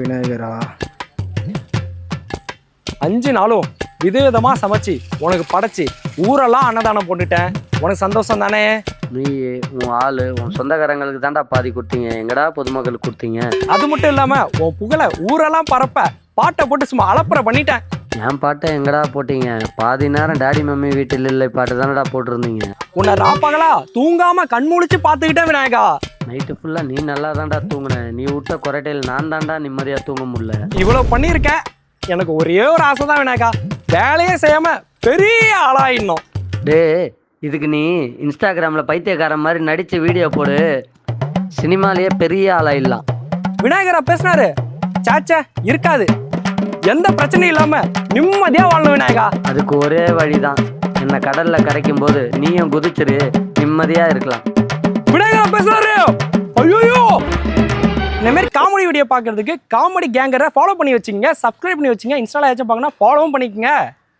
விநாயகரா? அஞ்சு நாளும் விதவிதமா சமைச்சு உனக்கு படைச்சு ஊரெல்லாம் அன்னதானம் போட்டுட்டேன் உனக்கு சந்தோஷம் தானே? நீ உன் ஆளு உன் சொந்தக்காரங்களுக்கு தான்டா பாதி கொடுத்தீங்க. எங்கடா பொதுமக்களுக்கு கொடுத்தீங்க? அது மட்டும் இல்லாம உன் புகழ ஊரெல்லாம் பரப்ப பாட்டை போட்டு சும்மா அலப்பற பண்ணிட்டேன். என் பாட்டை எங்கடா போட்டீங்க? பாதி நேரம் டாடி மம்மி வீட்டில் இல்லை பாட்டு தானடா போட்டிருந்தீங்க. உன்னை ராப்பகலா தூங்காம கண் முழிச்சு பார்த்துக்கிட்டேன் விநாயகா. நைட்டு ஃபுல்லாக நீ நல்லா தான்டா தூங்குன. நீ விட்ட குறைட்டையில் நான் தான்டா நிம்மதியாக தூங்க முடியல. இவ்வளவு பண்ணியிருக்கேன். எனக்கு ஒரே ஒரு ஆசை தான் விநாயகா. வேலையே செய்யாம பெரிய ஆளாயிடணும். டேய் இதுக்கு நீ இன்ஸ்டாகிராமில் பைத்தியக்காரன் மாதிரி நடித்து வீடியோ போடு. சினிமாலேயே பெரிய ஆளாயிடலாம். விநாயகரா பேசினாரு. சாச்சா இருக்காது. எந்த பிரச்சனையும் இல்லாம நிம்மதியா வாழணும் விநாயகா. அதுக்கு ஒரே வழிதான். என்னை கடலில் கரைக்கும் போது நீயும் குதிச்சிரு. நிம்மதியாக இருக்கலாம். விநாயகரா பேசுறாரு. ஐயோ இந்த மாதிரி காமெடி வீடியோ பார்க்கறதுக்கு காமெடி கேங்கரை ஃபாலோ பண்ணி வச்சுக்கோங்க. சப்ஸ்கிரைப் பண்ணி வச்சுங்க இன்ஸ்டால ஏதாச்சும் பார்க்கணும் ஃபாலோவும் பண்ணிக்கோங்க.